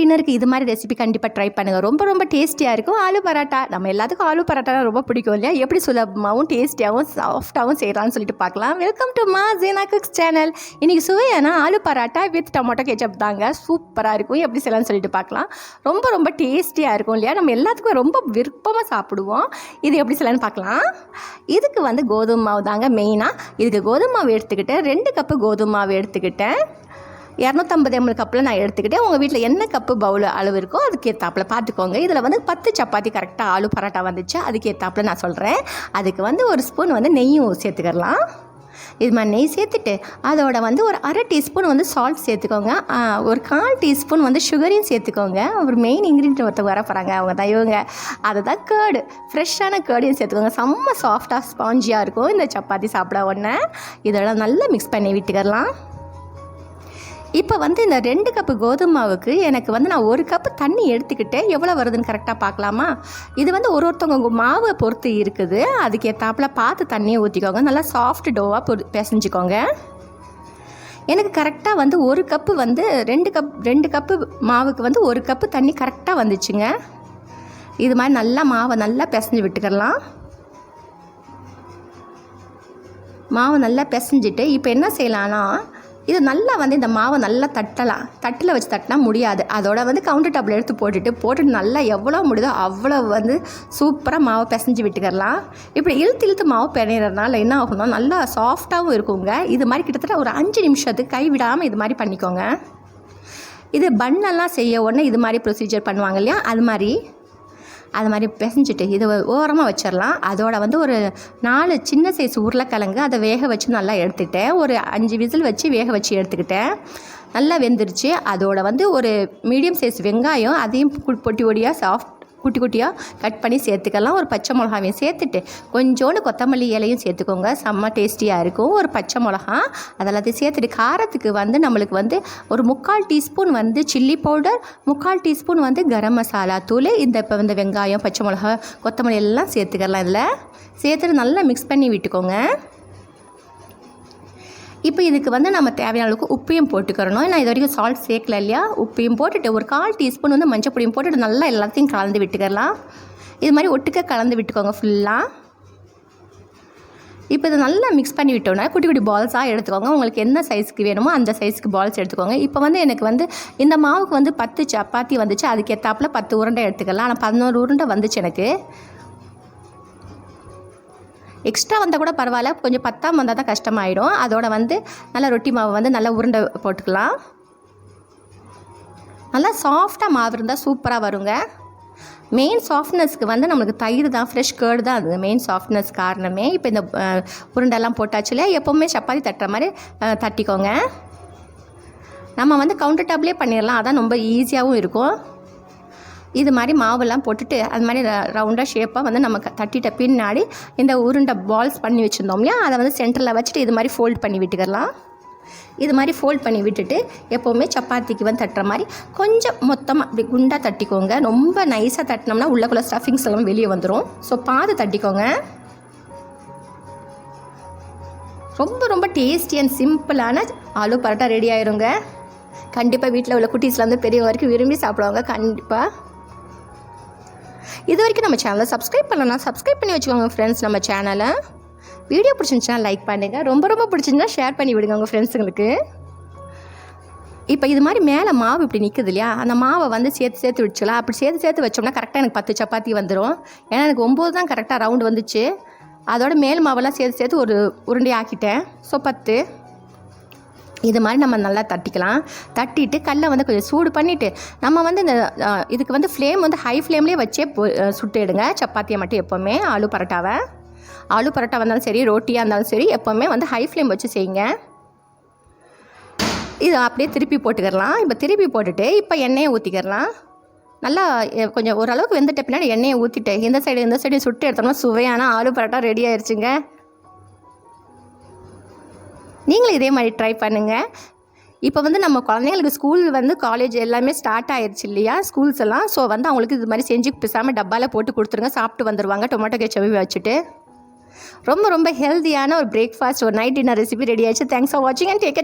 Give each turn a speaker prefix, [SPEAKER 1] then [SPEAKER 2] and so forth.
[SPEAKER 1] டின்னருக்கு இது மாதிரி ரெசிபி கண்டிப்பாக ட்ரை பண்ணுங்கள் ரொம்ப ரொம்ப டேஸ்டியாக இருக்கும். ஆலு பரோட்டா. நம்ம எல்லாத்துக்கும் ஆலு பரோட்டா ரொம்ப பிடிக்கும் இல்லையா? எப்படி சுலபமாகவும் டேஸ்டியாகவும் சாஃப்டாகவும் செய்யலாம்னு சொல்லிட்டு பார்க்கலாம். வெல்கம் டு மா ஜீனா குக்ஸ் சேனல் இன்றைக்கி சுவையான aloo paratha with tomato ketchup தாங்க. சூப்பராக இருக்கும். எப்படி செய்யலாம்னு சொல்லிட்டு பார்க்கலாம். ரொம்ப ரொம்ப டேஸ்டியாக இருக்கும் இல்லையா? நம்ம எல்லாத்துக்கும் ரொம்ப விருப்பமாக சாப்பிடுவோம். இது எப்படி செய்யலாம்னு பார்க்கலாம். இதுக்கு வந்து கோதுமை மாவு தாங்க மெயினாக இதுக்கு கோதுமை மாவு எடுத்துக்கிட்டேன் ரெண்டு கப்பு கோதுமை மாவு எடுத்துக்கிட்டேன். இரநூத்தம்பது எம்எல் கப்பில் நான் எடுத்துக்கிட்டேன். உங்கள் வீட்டில் என்ன கப்பு பவுல் அளவு இருக்கோ அதுக்கேற்றாப்புல பார்த்துக்கோங்க இதில் வந்து பத்து சப்பாத்தி கரெக்டாக ஆலு பரோட்டா வந்துச்சு. அதுக்கேற்றாப்புல நான் சொல்கிறேன் அதுக்கு வந்து ஒரு ஸ்பூன் வந்து நெய்யும் சேர்த்துக்கிடலாம். இது மாதிரி நெய் சேர்த்துட்டு அதோட வந்து ஒரு அரை டீஸ்பூன் வந்து சால்ட் சேர்த்துக்கோங்க. ஒரு கால் டீஸ்பூன் வந்து சுகரையும் சேர்த்துக்கோங்க. ஒரு மெயின் இன்க்ரீடியன்ட் ஒருத்தவங்க வர போகிறாங்க அவங்க தான் இவங்க. அதுதான் கேர்டு ஃப்ரெஷ்ஷான கேர்டையும் சேர்த்துக்கோங்க. செம்ம சாஃப்டாக ஸ்பாஞ்சியாக இருக்கும். இந்த சப்பாத்தி சாப்பிட உடனே. இதெல்லாம் நல்லா மிக்ஸ் பண்ணி விட்டுக்கலாம் இப்போ வந்து இந்த ரெண்டு கப்பு கோதுமை மாவுக்கு எனக்கு வந்து நான் ஒரு கப்பு தண்ணி எடுத்துக்கிட்டேன் எவ்வளோ வருதுன்னு கரெக்டாக பார்க்கலாமா? இது வந்து ஒரு ஒருத்தவங்க மாவை பொறுத்து இருக்குது. அதுக்கு ஏற்றாப்பில் பார்த்து தண்ணியை ஊற்றிக்கோங்க நல்லா சாஃப்ட் டோவாக பொ பிசைஞ்சுக்கோங்க. எனக்கு கரெக்டாக வந்து ஒரு கப்பு வந்து ரெண்டு கப் ரெண்டு கப்பு மாவுக்கு வந்து ஒரு கப்பு தண்ணி கரெக்டாக வந்துச்சுங்க. இது மாதிரி நல்லா மாவை நல்லா பிசைஞ்சு விட்டுக்கலாம். மாவை நல்லா பிசைஞ்சிட்டு இப்போ என்ன செய்யலாம்னா இது நல்லா வந்து இந்த மாவை நல்லா தட்டலாம். தட்டில் வச்சு தட்டினா முடியாது. அதோட வந்து கவுண்டர் டாப்பில் எடுத்து போட்டுட்டு போட்டுட்டு நல்லா எவ்வளோ முடியுதோ அவ்வளோ வந்து சூப்பராக மாவை பிசைஞ்சு விட்டுக்கிறலாம் இப்படி இழுத்து இழுத்து மாவு பிணையிறதுனால என்ன ஆகும்னா நல்லா சாஃப்டாகவும் இருக்குங்க. இது மாதிரி கிட்டத்தட்ட ஒரு அஞ்சு நிமிஷத்துக்கு கைவிடாமல் இது மாதிரி பண்ணிக்கோங்க. இது பண்ணெல்லாம் செய்ய உடனே இது மாதிரி ப்ரொசீஜர் பண்ணுவாங்க இல்லையா? அது மாதிரி. அது மாதிரி பிசைஞ்சிட்டு இதை ஓரமாக வச்சிடலாம். அதோட வந்து ஒரு நாலு சின்ன சைஸ் உருளைக்கிழங்கு அதை வேக வச்சு நல்லா எடுத்துக்கிட்டேன். ஒரு அஞ்சு விசில் வச்சு வேக வச்சு எடுத்துக்கிட்டேன். நல்லா வெந்துருச்சு. அதோட வந்து ஒரு மீடியம் சைஸ் வெங்காயம் அதையும் பொட்டி பொடியாக சாஃப்ட் குட்டி குட்டியாக கட் பண்ணி சேர்த்துக்கலாம். ஒரு பச்சை மிளகாவையும் சேர்த்துட்டு கொஞ்சோண்டு கொத்தமல்லி இலையும் சேர்த்துக்கோங்க. செம்ம டேஸ்டியாக இருக்கும். ஒரு பச்சை மிளகா அதெல்லாத்தையும் சேர்த்துட்டு காரத்துக்கு வந்து நம்மளுக்கு வந்து ஒரு முக்கால் டீஸ்பூன் வந்து சில்லி பவுடர் முக்கால் டீஸ்பூன் வந்து கரம் மசாலா தூள் இந்த இப்போ இந்த வெங்காயம் பச்சை மிளகா கொத்தமல்லி எல்லாம் சேர்த்துக்கலாம் இதில். சேர்த்துட்டு நல்லா மிக்ஸ் பண்ணி விட்டுக்கோங்க. இப்போ இதுக்கு வந்து நம்ம தேவையான அளவுக்கு உப்பையும் போட்டுக்கிறணும். நான் இது வரைக்கும் சால்ட் சேர்க்கல இல்லையா? உப்பையும் போட்டுட்டு ஒரு கால் டீஸ்பூன் வந்து மஞ்சள் பொடியும் போட்டுட்டு நல்லா எல்லாத்தையும் கலந்து விட்டுக்கலாம் இது மாதிரி ஒட்டுக்க கலந்து விட்டுக்கோங்க ஃபுல்லாக இப்போ இதை நல்லா மிக்ஸ் பண்ணி விட்டோம்னா குட்டி குட்டி பால்ஸாக எடுத்துக்கோங்க. உங்களுக்கு என்ன சைஸ்க்கு வேணுமோ அந்த சைஸ்க்கு பால்ஸ் எடுத்துக்கோங்க. இப்போ வந்து எனக்கு வந்து இந்த மாவுக்கு வந்து பத்து சப்பாத்தி வந்துச்சு. அதுக்கு ஏற்றாப்புல பத்து உருண்டை எடுத்துக்கலாம். ஆனால் பதினோரு உருண்டை வந்துச்சு எனக்கு. எக்ஸ்ட்ரா வந்தால் கூட பரவாயில்ல. கொஞ்சம் பத்தாம் வந்தால் தான் கஷ்டமாயிடும். அதோட வந்து நல்லா ரொட்டி மாவு வந்து நல்லா உருண்டை போட்டுக்கலாம். நல்லா சாஃப்டாக மாவு இருந்தால் சூப்பராக வருங்க. மெயின் சாஃப்ட்னஸ்க்கு வந்து நம்மளுக்கு தயிர் தான் ஃப்ரெஷ் கேர்டு தான் அது மெயின் சாஃப்ட்னஸ் காரணமே. இப்போ இந்த உருண்டெல்லாம் போட்டாச்சு இல்லையா? எப்போவுமே சப்பாத்தி தட்டுற மாதிரி தட்டிக்கோங்க. நம்ம வந்து கவுண்டர் டாப்லேயே பண்ணிடலாம். அதான் ரொம்ப ஈஸியாகவும் இருக்கும். இது மாதிரி மாவெல்லாம் போட்டுட்டு அது மாதிரி ரவுண்டாக ஷேப்பாக வந்து நம்ம தட்டிட்ட பின்னாடி இந்த உருண்டை பால்ஸ் பண்ணி வச்சுருந்தோம் இல்லையா? அதை வந்து சென்டரில் வச்சுட்டு இது மாதிரி ஃபோல்ட் பண்ணி விட்டுக்கலாம். இது மாதிரி ஃபோல்ட் பண்ணி விட்டுட்டு எப்போவுமே சப்பாத்திக்கு வந்து தட்டுற மாதிரி கொஞ்சம் மொத்தமாக அப்படி குண்டாக தட்டிக்கோங்க. ரொம்ப நைஸாக தட்டினோம்னா உள்ளக்குள்ளே ஸ்டஃபிங்ஸ் எல்லாம் வெளியே வந்துடும் ஸோ பாது தட்டிக்கோங்க. ரொம்ப ரொம்ப டேஸ்டி அண்ட் சிம்பிளான ஆலு பரோட்டா ரெடி ஆயிருங்க. கண்டிப்பாக வீட்டில் உள்ள குட்டீஸ்லேருந்து பெரியவங்க வரைக்கும் விரும்பி சாப்பிடுவாங்க. கண்டிப்பாக இது வரைக்கும் நம்ம சேனலை சப்ஸ்கிரைப் பண்ணலாம் சப்ஸ்கிரைப் பண்ணி வச்சுக்கோங்க ஃப்ரெண்ட்ஸ் நம்ம சேனலை வீடியோ பிடிச்சிருந்துச்சுன்னா லைக் பண்ணுங்கள் ரொம்ப ரொம்ப பிடிச்சிருந்தா ஷேர் பண்ணி விடுங்க உங்கள் ஃப்ரெண்ட்ஸுங்களுக்கு இப்போ இது மாதிரி மேலே மாவு இப்படி நிற்குது இல்லையா? அந்த மாவை வந்து சேர்த்து சேர்த்து வச்சுக்கலாம் அப்படி சேர்த்து சேர்த்து வச்சோம்னா கரெக்டாக எனக்கு பத்து சப்பாத்தி வந்துடும் ஏன்னா எனக்கு ஒம்பது தான் கரெக்டாக ரவுண்டு வந்துச்சு. அதோட மேல் மாவெல்லாம் சேர்த்து சேர்த்து ஒரு உருண்டை ஆக்கிட்டேன் ஸோ பத்து. இது மாதிரி நம்ம நல்லா தட்டிக்கலாம். தட்டிட்டு கல்லை வந்து கொஞ்சம் சூடு பண்ணிவிட்டு நம்ம வந்து இந்த இதுக்கு வந்து ஃப்ளேம் வந்து ஹை ஃப்ளேம்லேயே வச்சே பொ- சுட்டு எடுங்க சப்பாத்தியை மட்டும் எப்போவுமே ஆலு பரோட்டாவை. ஆலு பரோட்டா வந்தாலும் சரி ரோட்டியாக இருந்தாலும் சரி எப்போவுமே வந்து ஹை ஃப்ளேம் வச்சு செய்யுங்க. இது அப்படியே திருப்பி போட்டுக்கிடலாம் இப்போ திருப்பி போட்டுட்டு இப்போ எண்ணெயை ஊற்றிக்கிடலாம் நல்லா கொஞ்சம் ஓரளவுக்கு வெந்துட்ட பின்னாடி எண்ணெயை ஊற்றிட்டு இந்த சைடு இந்த சைடு சுட்டு எடுத்தோம்னா சுவையான ஆலு பரோட்டா ரெடி ஆயிடுச்சுங்க நீங்களும் இதே மாதிரி ட்ரை பண்ணுங்கள் இப்போ வந்து நம்ம குழந்தைங்களுக்கு ஸ்கூல் வந்து காலேஜ் எல்லாமே ஸ்டார்ட் ஆயிடுச்சு இல்லையா? ஸ்கூல்ஸ் எல்லாம் ஸோ வந்து அவங்களுக்கு இது மாதிரி செஞ்சு பேசாமல் டப்பாவில் போட்டு கொடுத்துருங்க சாப்பிட்டு வந்துடுவாங்க டொமேட்டோ கெச்சவி வச்சுட்டு. ரொம்ப ரொம்ப ஹெல்த்தியான ஒரு பிரேக்ஃபாஸ்ட் ஒரு நைட் டின்னர் ரெசிபி ரெடி ஆயிடுச்சு. தேங்க்ஸ் ஃபார் வாட்சிங் அண்ட் டேக்